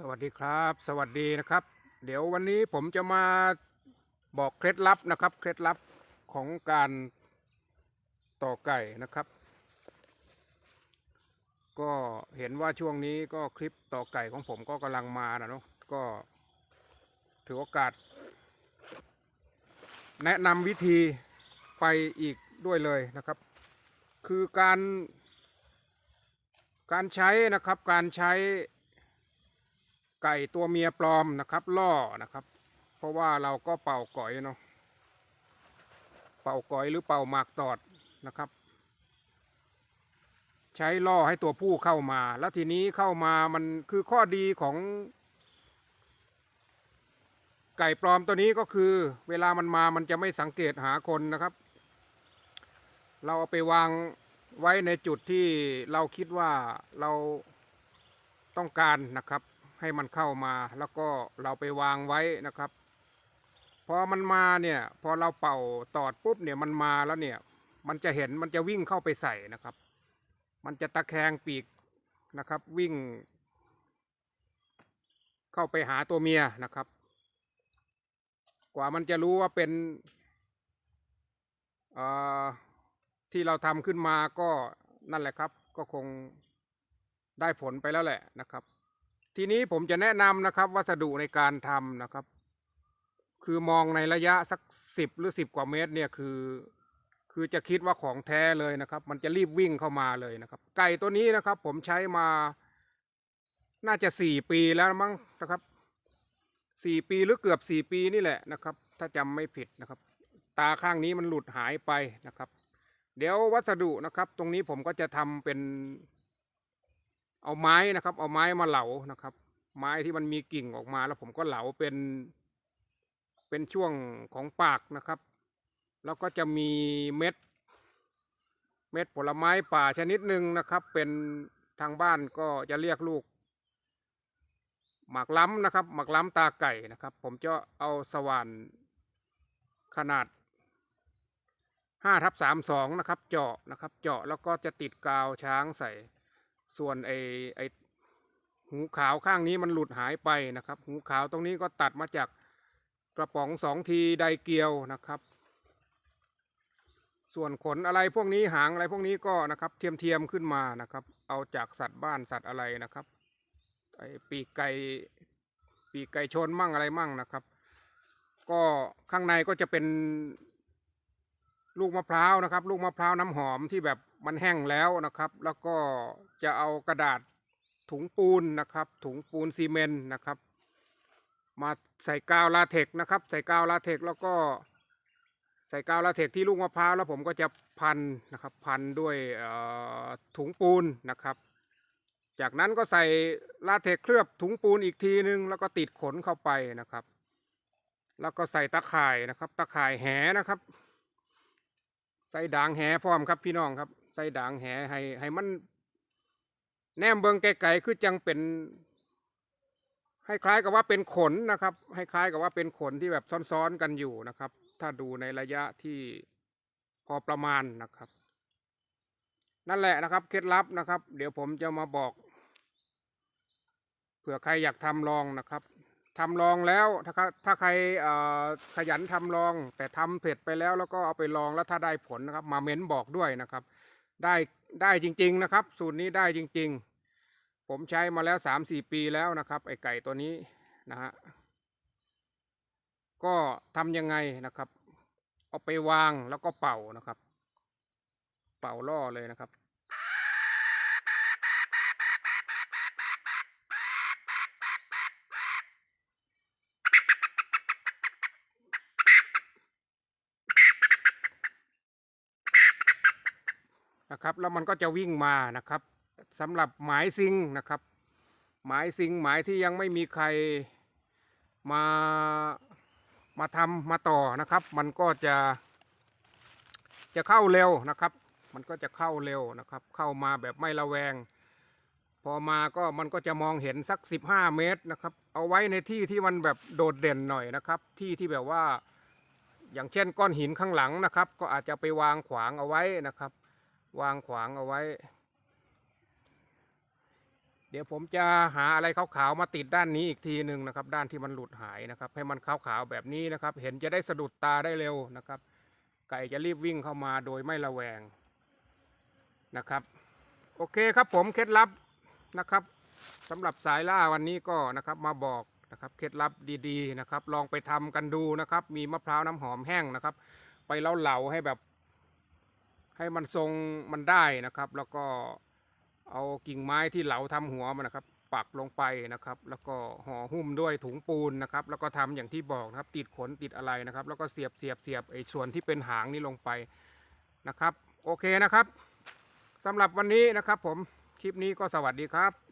สวัสดีครับ สวัสดีนะครับ เดี๋ยววันนี้ผมจะมาบอกเคล็ดลับนะครับ เคล็ดลับของการต่อไก่นะครับ ก็เห็นว่าช่วงนี้ก็คลิปต่อไก่ของผมก็กำลังมานะเนาะก็ถือโอกาส แนะนำวิธีไปอีกด้วยเลยนะครับ คือการ การใช้นะครับการใช้ ไก่ตัวเมียปลอมนะครับ ล่อนะครับ เพราะว่าเราก็เป่าก่อยเนาะเป่าก่อยหรือเป่าหมากตอดนะครับ ใช้ล่อให้ตัวผู้เข้ามา แล้วทีนี้เข้ามามันคือข้อดีของ ไก่ปลอมตัวนี้ก็คือ เวลามันมามันจะไม่สังเกตหาคนนะครับ เราเอาไปวางไว้ในจุดที่เราคิดว่าเราต้องการนะครับ ให้มันเข้ามา แล้วก็เราไปวางไว้นะครับ พอมันมาเนี่ยพอเราเป่าตอดปุ๊บเนี่ยมันมาแล้วเนี่ย มันจะเห็นมันจะวิ่งเข้าไปใส่นะครับ มันจะตะแคงปีกนะครับ วิ่ง เข้าไปหาตัวเมียนะครับ กว่ามันจะรู้ว่าเป็นที่เราทำขึ้นมาก็นั่นแหละครับ ก็คงได้ผลไปแล้วแหละนะครับ ทีนี้ผมจะแนะนำนะครับ วัสดุในการทำนะครับ คือมองในระยะสักสิบหรือสิบกว่าเมตรเนี่ยคือ คือจะคิดว่าของแท้เลยนะครับ มันจะรีบวิ่งเข้ามาเลยนะครับ ไก่ตัวนี้นะครับ ผมใช้มา น่าจะสี่ปีแล้วมั้งนะครับสี่ปีหรือเกือบสี่ปีนี่แหละนะครับ ถ้าจำไม่ผิดนะครับ ตาข้างนี้มันหลุดหายไปนะครับ เดี๋ยววัสดุนะครับ ตรงนี้ผมก็จะทำเป็น เอาไม้นะครับ เอาไม้มาเหลานะครับ ไม้ที่มันมีกิ่งออกมา แล้วผมก็เหลาเป็น เป็นช่วงของปากนะครับ แล้วก็จะมีเม็ด เม็ดผลไม้ป่าชนิดหนึ่งนะครับ เป็นทางบ้านก็จะเรียกลูก หมากล้ำนะครับ หมากล้ำตาไก่นะครับ ผมจะเอาสว่านขนาดห้าทับสามสองนะครับ เจาะนะครับ เจาะแล้วก็จะติดกาวช้างใส่ ส่วนไอไอหูขาวข้างนี้มันหลุดหายไปนะครับ หูขาวตรงนี้ก็ตัดมาจากกระป๋องสองทีไดเกียวนะครับ ส่วนขนอะไรพวกนี้หางอะไรพวกนี้ก็นะครับเทียมเทียมๆขึ้นมานะครับ เอาจากสัตว์บ้านสัตว์อะไรนะครับไอปีกไก่ปีกไก่ชนมั่งอะไรมั่งนะครับ ก็ข้างในก็จะเป็นลูกมะพร้าวนะครับ ลูกมะพร้าวน้ำหอมที่แบบ มันแห้งแล้วนะครับ แล้วก็จะเอากระดาษถุงปูนนะครับ ถุงปูนซีเมนต์นะครับ มาใส่กาวลาเทกนะครับ ใส่กาวลาเทกแล้วก็ใส่กาวลาเทกที่ลูกมะพร้าวแล้วผมก็จะพันนะครับ พันด้วยถุงปูนนะครับ จากนั้นก็ใส่ลาเทกเคลือบถุงปูนอีกทีนึง แล้วก็ติดขนเข้าไปนะครับ แล้วก็ใส่ตะข่ายนะครับ ตะข่ายแหนะครับ ใส่ด่างแหพร้อมครับพี่น้องครับ ใส่ด่างแหให้ให้มัน แนมเบิงไกลๆคือจังเป็นให้คล้ายกับว่าเป็นขนนะครับ ให้คล้ายกับว่าเป็นขนที่แบบซ้อนๆกันอยู่นะครับ ถ้าดูในระยะที่พอประมาณนะครับ นั่นแหละนะครับเคล็ดลับนะครับ เดี๋ยวผมจะมาบอกเผื่อใครอยากทำลองนะครับทำลองแล้วถ้าถ้าใครขยันทำลอง แต่ทำเสร็จไปแล้วแล้วก็เอาไปลองแล้วถ้าได้ผลนะครับ มาเม้นบอกด้วยนะครับ ได้ได้จริง ๆนะครับ สูตรนี้ได้จริง ๆ ผมใช้มาแล้วสามสี่ปีแล้วนะครับ ไอไก่ตัวนี้นะฮะก็ทำยังไงนะครับ เอาไปวางแล้วก็เป่านะครับ เป่าล่อเลยนะครับ นะครับ แล้วมันก็จะวิ่งมานะครับสำหรับหมายซิงนะครับ หมายซิงหมายที่ยังไม่มีใครมามาทำมาต่อนะครับ มันก็จะจะเข้าเร็วนะครับ มันก็จะเข้าเร็วนะครับ เข้ามาแบบไม่ระแวง พอมาก็มันก็จะมองเห็นสัก 15 เมตรนะครับ เอาไว้ในที่ที่มันแบบโดดเด่นหน่อยนะครับ ที่ที่แบบว่า อย่างเช่นก้อนหินข้างหลังนะครับ ก็อาจจะไปวางขวางเอาไว้นะครับ วางขวางเอาไว้ เดี๋ยวผมจะหาอะไรขาวๆมาติดด้านนี้อีกทีหนึ่งนะครับ ด้านที่มันหลุดหายนะครับ ให้มันขาวๆแบบนี้นะครับ เห็นจะได้สะดุดตาได้เร็วนะครับ ไก่จะรีบวิ่งเข้ามาโดยไม่ระแวงนะครับ โอเคครับผมเคล็ดลับนะครับสำหรับสายล่าวันนี้ก็นะครับมาบอกนะครับเคล็ดลับดีๆนะครับ ลองไปทำกันดูนะครับ มีมะพร้าวน้ำหอมแห้งนะครับ ไปเล้าเหลาให้แบบ ให้มันทรงมันได้นะครับ แล้วก็เอากิ่งไม้ที่เหลาทำหัวมันนะครับ ปักลงไปนะครับ แล้วก็ห่อหุ้มด้วยถุงปูนนะครับ แล้วก็ทำอย่างที่บอกนะครับ ติดขนติดอะไรนะครับ แล้วก็เสียบเสียบเสียบไอ้ส่วนที่เป็นหางนี่ลงไปนะครับ โอเคนะครับสำหรับวันนี้นะครับ ผมคลิปนี้ก็สวัสดีครับ